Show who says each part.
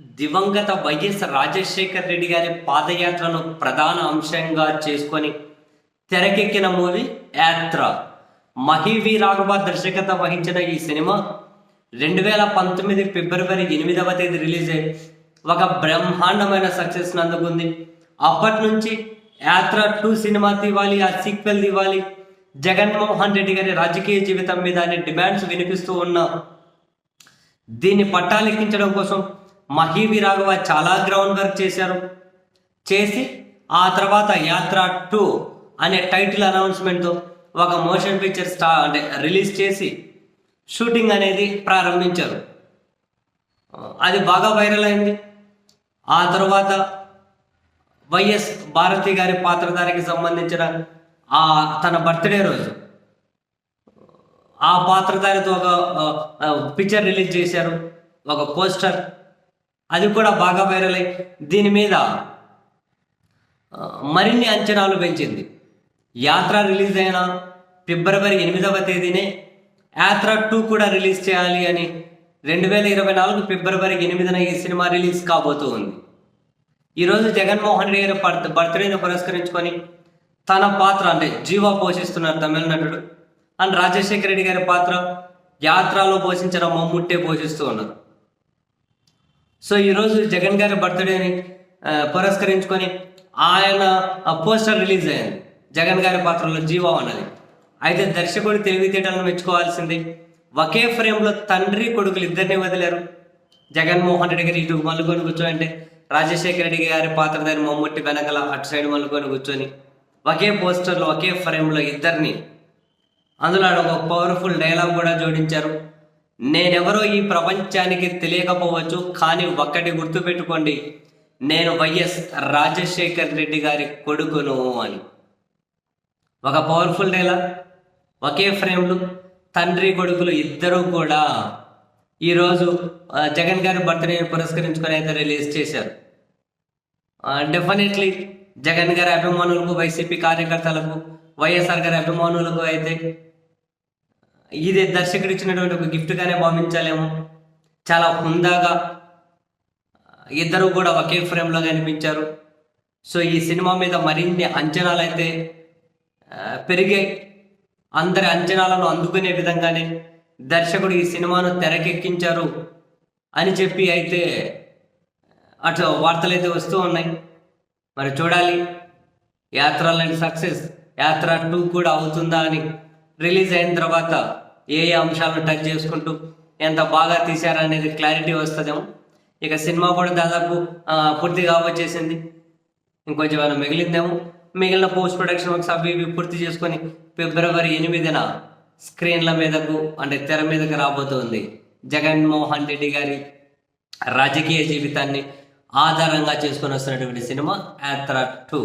Speaker 1: దివంగత వైఎస్ రాజశేఖర్ రెడ్డి గారి పాదయాత్రను ప్రధాన అంశంగా చేసుకొని తెరకెక్కిన మూవీ యాత్ర. మహివి రాఘవ దర్శకత్వం వహించిన ఈ సినిమా రెండు వేల పంతొమ్మిది ఫిబ్రవరి ఎనిమిదవ తేదీ రిలీజ్ అయ్యి ఒక బ్రహ్మాండమైన సక్సెస్ అందుకుంది అప్పటి నుంచి యాత్ర టూ సినిమా తీవాలి ఆ సీక్వెల్ తీవాలి. జగన్మోహన్ రెడ్డి గారి రాజకీయ జీవితం మీద అనే డిమాండ్స్ వినిపిస్తూ ఉన్న దీన్ని పట్టాలెక్కించడం కోసం మహీవి రాఘవ చాలా గ్రౌండ్ వర్క్ చేశారు. చేసి ఆ తర్వాత యాత్ర టూ అనే టైటిల్ అనౌన్స్మెంట్తో ఒక మోషన్ పిక్చర్ స్టా అంటే రిలీజ్ చేసి షూటింగ్ అనేది ప్రారంభించారు. అది బాగా వైరల్ అయింది. ఆ తర్వాత వైఎస్ భారతి గారి పాత్రధారికి సంబంధించిన ఆ తన బర్త్డే రోజు ఆ పాత్రధారితో ఒక పిక్చర్ రిలీజ్ చేశారు. ఒక పోస్టర్ అది కూడా బాగా వైరల్ అయ్యి దీని మీద మరిన్ని అంచనాలు పెంచింది. యాత్ర రిలీజ్ అయిన ఫిబ్రవరి ఎనిమిదవ తేదీనే యాత్ర టూ కూడా రిలీజ్ చేయాలి అని రెండు వేల ఇరవై నాలుగు ఫిబ్రవరి ఎనిమిదిన ఈ సినిమా రిలీజ్ కాబోతూ ఉంది. ఈరోజు జగన్మోహన్ రెడ్డి గారి బర్త్ బర్త్డేని పురస్కరించుకొని తన పాత్ర అంటే జీవా పోషిస్తున్నారు తమిళ నటుడు. అండ్ రాజశేఖర రెడ్డి గారి పాత్ర యాత్రలో పోషించిన మమ్ముట్టే పోషిస్తూ ఉన్నారు. సో ఈరోజు జగన్ గారి బర్త్డేని పురస్కరించుకొని ఆయన ఆ పోస్టర్ రిలీజ్ అయ్యింది జగన్ గారి పాత్రలో జీవా అన్నది. అయితే దర్శకుడు తెలివితేటలను మెచ్చుకోవాల్సింది ఒకే ఫ్రేమ్లో తండ్రి కొడుకులు ఇద్దరిని వదిలారు. జగన్మోహన్ రెడ్డి గారు ఇటు మల్లుకొని కూర్చోంటే రాజశేఖర రెడ్డి గారి పాత్రధారి మమ్ముట్టి వెనకల అటు సైడ్ మల్లుకొని కూర్చొని ఒకే పోస్టర్లో ఒకే ఫ్రేమ్లో ఇద్దరిని అందులో ఆడ ఒక పవర్ఫుల్ డైలాగ్ కూడా జోడించారు. నేనెవరో ఈ ప్రపంచానికి తెలియకపోవచ్చు కానీ ఒక్కటి గుర్తుపెట్టుకోండి. నేను వైఎస్ రాజశేఖర్ రెడ్డి గారి కొడుకును అని. ఒక పవర్ఫుల్ డేలా ఒకే ఫ్రేమ్లు తండ్రి కొడుకులు ఇద్దరూ కూడా ఈరోజు జగన్ గారి బర్త్డే పురస్కరించుకొని అయితే రిలీజ్ చేశారు. డెఫినెట్లీ జగన్ గారి అభిమానులకు వైసీపీ కార్యకర్తలకు వైఎస్ఆర్ గారి అభిమానులకు అయితే ఇది దర్శకుడు ఇచ్చినటువంటి ఒక గిఫ్ట్గానే భావించాలేమో. చాలా హుందాగా ఇద్దరు కూడా ఒకే ఫ్రేమ్లో కనిపించారు. సో ఈ సినిమా మీద మరిన్ని అంచనాలు అయితే పెరిగాయి. అందరి అంచనాలను అందుకునే విధంగానే దర్శకుడు ఈ సినిమాను తెరకెక్కించారు అని చెప్పి అయితే అటు వార్తలు అయితే వస్తూ ఉన్నాయి. మరి చూడాలి. యాత్ర లాంటి సక్సెస్ యాత్ర టూ కూడా అవుతుందా అని రిలీజ్ అయిన తర్వాత ఏ ఏ అంశాలను టచ్ చేసుకుంటూ ఎంత బాగా తీశారనేది క్లారిటీ వస్తుందేమో. ఇక సినిమా కూడా దాదాపు పూర్తిగా వచ్చేసింది. ఇంకొంచెం ఏమైనా మిగిలిందేమో. మిగిలిన పోస్ట్ ప్రొడక్షన్ వర్క్స్ అవి ఇవి పూర్తి చేసుకొని ఫిబ్రవరి ఎనిమిదిన స్క్రీన్ల మీదకు అంటే తెర మీదకు రాబోతుంది జగన్మోహన్ రెడ్డి గారి రాజకీయ జీవితాన్ని ఆధారంగా చేసుకొని వస్తున్నటువంటి సినిమా యాత్ర టూ